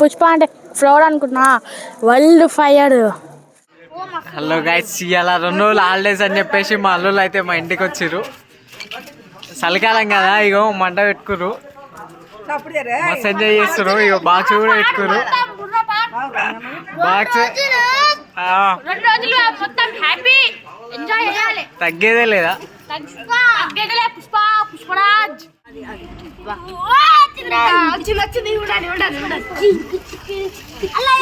పుష్ప అంటే ఫ్లవర్ అనుకున్నా world fire. Hello guys ఇవాళ రెండు రోజులు హాలిడేస్ అని చెప్పేసి మా అల్లుళ్ళు అయితే మా ఇంటికి వచ్చిర్రు. చలికాలం కదా ఇగో మంట పెట్టుకురు మస్తు ఎంజాయ్ చేస్తారు ఇగో బాక్స్ కూడా పెట్టుకురు బాక్స్ రెండు రోజులు మొత్తం హ్యాపీ ఎంజాయ్ చేయాలి తగ్గేదే లేదా తగ్గేదిలే పుష్ప పుష్పరాజ్ అలా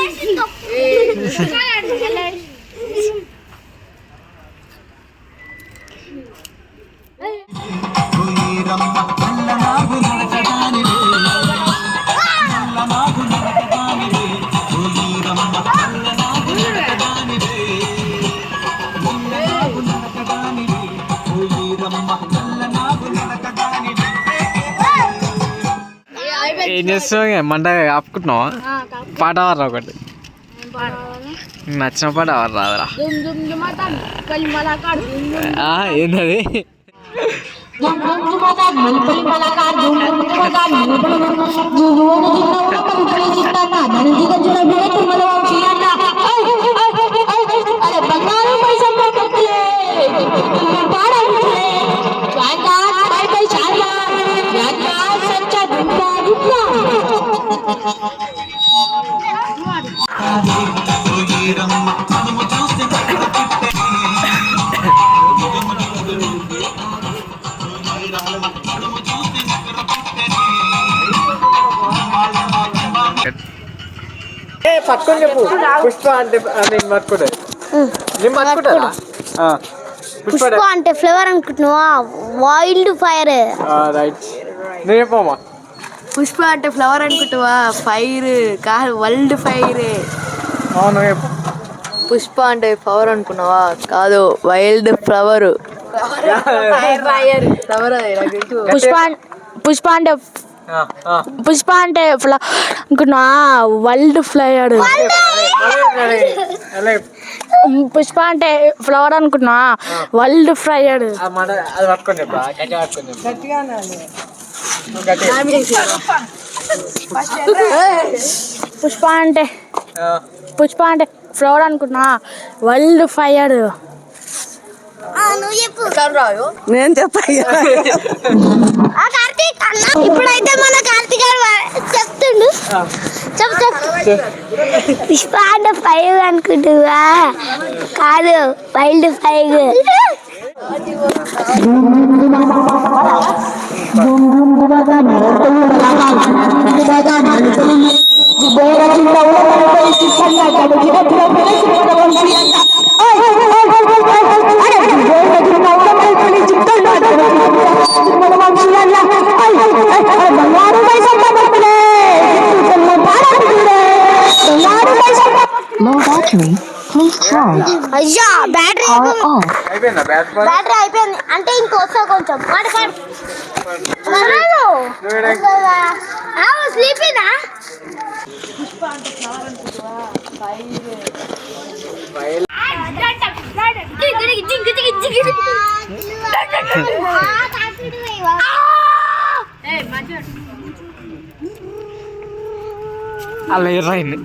ఏం చేస్తావు మంట ఆపుకుంటున్నావా పాట వర్రా ఒకటి నచ్చిన పాట ఎవరు రాదురా దుమ్ దుమ్ పట్టుకొని చెప్పు. పుష్ప అంటే నేను పట్టుకుంటే. నేను పట్టుకుంటా? పుష్ప అంటే. ఫ్లేవర్ అనుకుంటున్నావా? వైల్డ్ ఫైర్ రైట్ నేను చెప్పమ్మా పుష్ప అంటే ఫ్లవర్ అనుకుంటావా? ఫైర్ కాదు వరల్డ్ ఫైర్ అవును పుష్ప అంటే ఫ్లవర్ అనుకున్నావా? కాదు wild flower flower Pushpa Pushpa అంటే. పుష్ప అంటే ఫ్ల- అనుకున్నా వరల్డ్ అలాగే. పుష్ప అంటే ఫ్లవర్ అనుకున్నా వరల్డ్ ఫ్లైయర్ పుష్ప అంటే ఆ, పుష్ప అంటే ఫ్లవర్ అనుకున్నా వరల్డ్ ఫైర్. నేను చెప్పా ఇప్పుడైతే మన కార్తీక్ చెప్తుండు. చెప్పు చెప్పు. పుష్ప అంటే ఫైవ్ అనుకుంటువా కాదు wild five Low battery. Please charge. అయ్యా బ్యాటరీ Power off. అయిపోయిందా బ్యాట్ బాల్ బ్యాటరీ అయిపోయింది అంటే ఇంకొస్తా కొంచెం వాడు స్లీపీనా అలా ఎర్రైంది